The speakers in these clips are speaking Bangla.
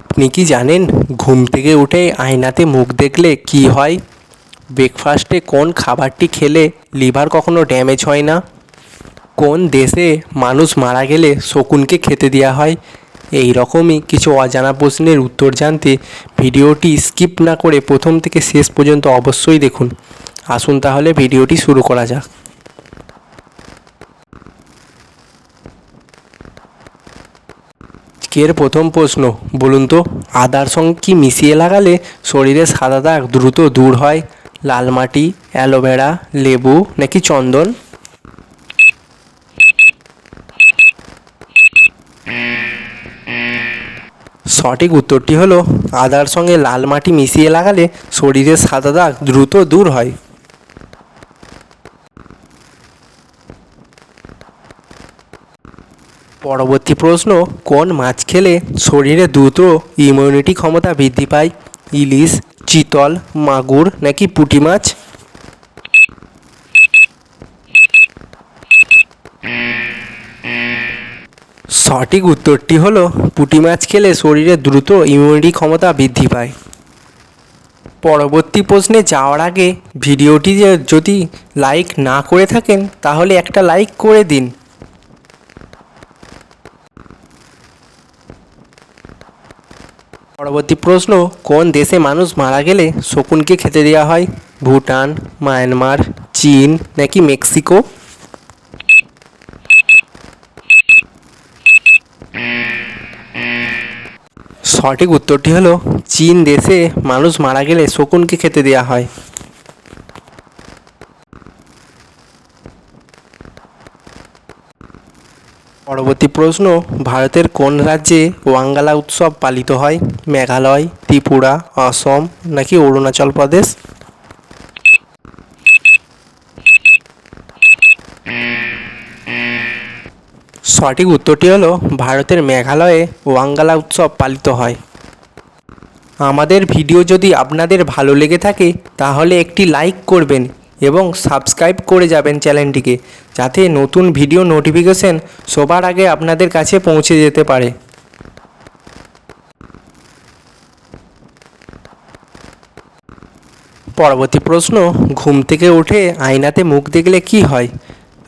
আপনি কি জানেন, ঘুম থেকে উঠে আয়নাতে মুখ দেখলে কী হয়? ব্রেকফাস্টে কোন খাবারটি খেলে লিভার কখনো ড্যামেজ হয় না? কোন দেশে মানুষ মারা গেলে শকুনকে খেতে দেওয়া হয়? এই রকমই কিছু অজানা প্রশ্নের উত্তর জানতে ভিডিওটি স্কিপ না করে প্রথম থেকে শেষ পর্যন্ত অবশ্যই দেখুন। আসুন তাহলে ভিডিওটি শুরু করা যাক। আজকের প্রথম প্রশ্ন, বলুন তো, আদার সঙ্গে কি মিশিয়ে লাগালে শরীরের সাদা দাগ দ্রুত দূর হয়? লাল মাটি, অ্যালোভেরা, লেবু নাকি চন্দন? সঠিক উত্তরটি হলো, আদার সঙ্গে লাল মাটি মিশিয়ে লাগালে শরীরের সাদা দাগ দ্রুত দূর হয়। পরবর্তী প্রশ্ন, কোন মাছ খেলে শরীরে দ্রুত ইমিউনিটি ক্ষমতা বৃদ্ধি পায়? ইলিশ, চিতল, মাগুর নাকি পুঁটি মাছ? সঠিক উত্তরটি হলো, পুঁটি মাছ খেলে শরীরে দ্রুত ইমিউনিটি ক্ষমতা বৃদ্ধি পায়। পরবর্তী প্রশ্নে যাওয়ার আগে ভিডিওটি যদি লাইক না করে থাকেন, তাহলে একটা লাইক করে দিন। পরবর্তী প্রশ্ন, কোন দেশে মানুষ মারা গেলে শকুনকে খেতে দেওয়া হয়? ভুটান, মায়ানমার, চীন নাকি মেক্সিকো? সঠিক উত্তরটি হলো, চীন দেশে মানুষ মারা গেলে শকুনকে খেতে দেওয়া হয়। পরবর্তী প্রশ্ন, ভারতের কোন রাজ্যে ওয়াঙ্গালা উৎসব পালিত হয়? মেঘালয়, ত্রিপুরা অসম নাকি অরুণাচল প্রদেশ? সঠিক উত্তরটি হলো, ভারতের মেঘালয়ে ওয়াঙ্গালা উৎসব পালিত হয়। আমাদের ভিডিও যদি আপনাদের ভালো লেগে থাকে, তাহলে একটি লাইক করবেন এবং সাবস্ক্রাইব করে যাবেন চ্যানেলটিকে, যাতে নতুন ভিডিও নোটিফিকেশন সবার আগে আপনাদের কাছে পৌঁছে যেতে পারে। পরবর্তী প্রশ্ন, ঘুম থেকে উঠে আয়নাতে মুখ দেখলে কি হয়?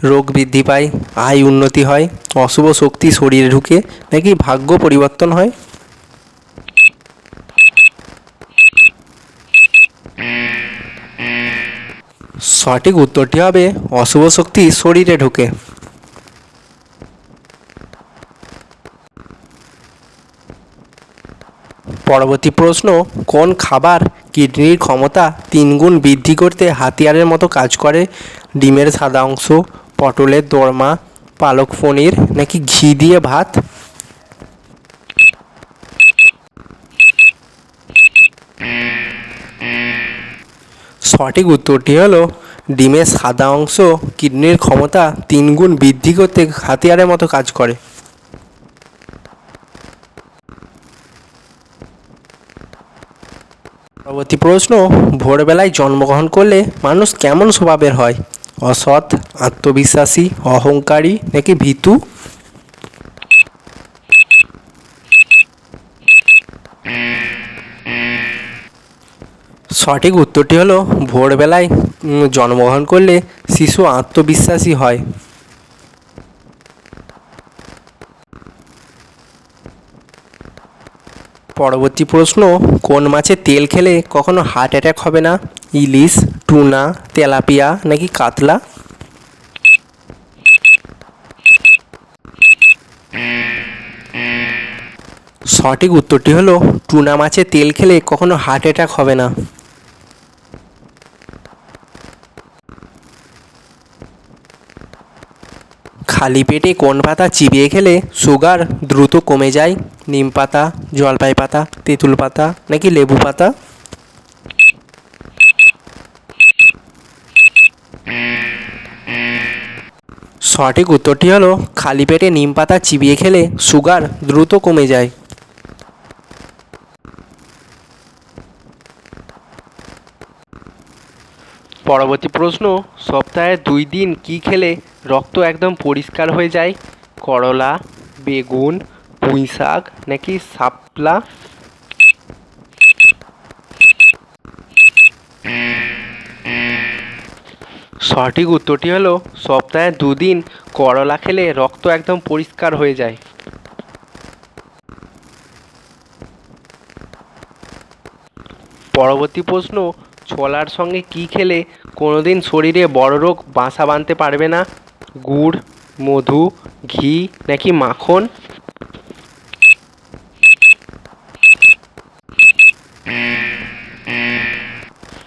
রোগ বৃদ্ধি পায়, আয় উন্নতি হয়, অশুভ শক্তি শরীরে ঢুকে নাকি ভাগ্য পরিবর্তন হয়? সঠিক উত্তরটি হবে, অশুভ শক্তি শরীরে ঢুকে। পরবর্তী প্রশ্ন, কোন খাবার কিডনির ক্ষমতা তিনগুণ বৃদ্ধি করতে হাতিয়ারের মতো কাজ করে। ডিমের সাদা অংশ, পটলের দরমা, পালক পনির, নাকি ঘি দিয়ে ভাত? সঠিক উত্তরটি হলো, ডিমের সাদা অংশ কিডনির ক্ষমতা তিনগুণ বৃদ্ধি করতে হাতিয়ারের মতো কাজ করে। পরবর্তী প্রশ্ন, ভোরবেলায় জন্মগ্রহণ করলে মানুষ কেমন স্বভাবের হয়? অসৎ, আত্মবিশ্বাসী, অহংকারী নাকি ভীতু? সঠিক উত্তরটি হলো, ভোরবেলায় জন্মগ্রহণ করলে শিশু আত্মবিশ্বাসী হয়। পরবর্তী প্রশ্ন, কোন মাছে তেল খেলে কখনো হার্ট অ্যাটাক হবে না? ইলিশ, টুনা, তেলাপিয়া নাকি কাতলা? সঠিক উত্তরটি হলো, টুনা মাছে তেল খেলে কখনো হার্ট অ্যাটাক হবে না। খালি পেটে কোন পাতা চিবিয়ে খেলে সুগার দ্রুত কমে যায়? নিম পাতা, জলপাই পাতা, তেঁতুল পাতা নাকি লেবু পাতা? সঠিক উত্তরটি হলো, খালি পেটে নিম পাতা চিবিয়ে খেলে সুগার দ্রুত কমে যায়। পরবর্তী প্রশ্ন, সপ্তাহে দুই দিন কি খেলে রক্ত একদম পরিষ্কার হয়ে যায়। করলা, বেগুন পুঁই শাক নাকি শাপলা? সঠিক উত্তরটি হলো, সপ্তাহে দুদিন করলা খেলে রক্ত একদম পরিষ্কার হয়ে যায়। পরবর্তী প্রশ্ন, ছোলার সঙ্গে কি খেলে কোনোদিন শরীরে বড় রোগ বাসা বাঁধতে পারবে না? গুড়, মধু, ঘি নাকি মাখন?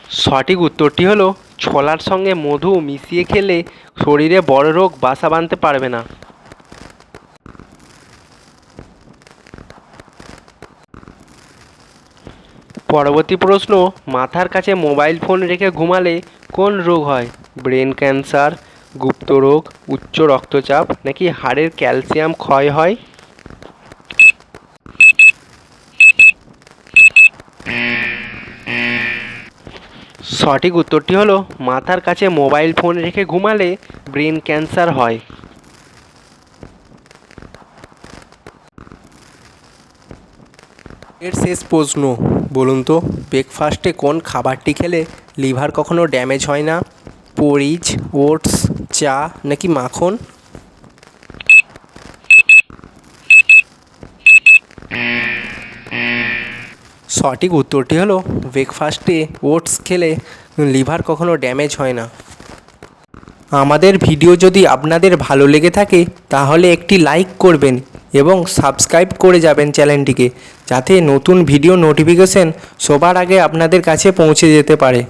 সঠিক উত্তরটি হলো, ছোলার সঙ্গে মধু মিশিয়ে খেলে শরীরে বড় রোগ বাসা বাঁধতে পারবে না। পরবর্তী প্রশ্ন, মাথার কাছে মোবাইল ফোন রেখে ঘুমালে কোন রোগ হয়? ব্রেন ক্যান্সার গুপ্তরোগ উচ্চ রক্তচাপ, নাকি হাড়ের ক্যালসিয়াম ক্ষয় হয়? সঠিক উত্তরটি হলো, মাথার কাছে মোবাইল ফোন রেখে ঘুমালে ব্রেন ক্যান্সার হয়। এর শেষ প্রশ্ন, বলুন তো ব্রেকফাস্টে কোন খাবারটি খেলে লিভার কখনো ড্যামেজ হয় না? পরিজ ওটস চা নাকি মাখন? সঠিক উত্তরটি হলো ব্রেকফাস্টে ওটস খেলে লিভার কখনো ড্যামেজ হয় না। আমাদের ভিডিও যদি আপনাদের ভালো লেগে থাকে, তাহলে একটি লাইক করবেন এবং সাবস্ক্রাইব করে যাবেন চ্যানেলটিকে যাতে নতুন ভিডিও নোটিফিকেশন সবার আগে আপনাদের কাছে পৌঁছে যেতে পারে।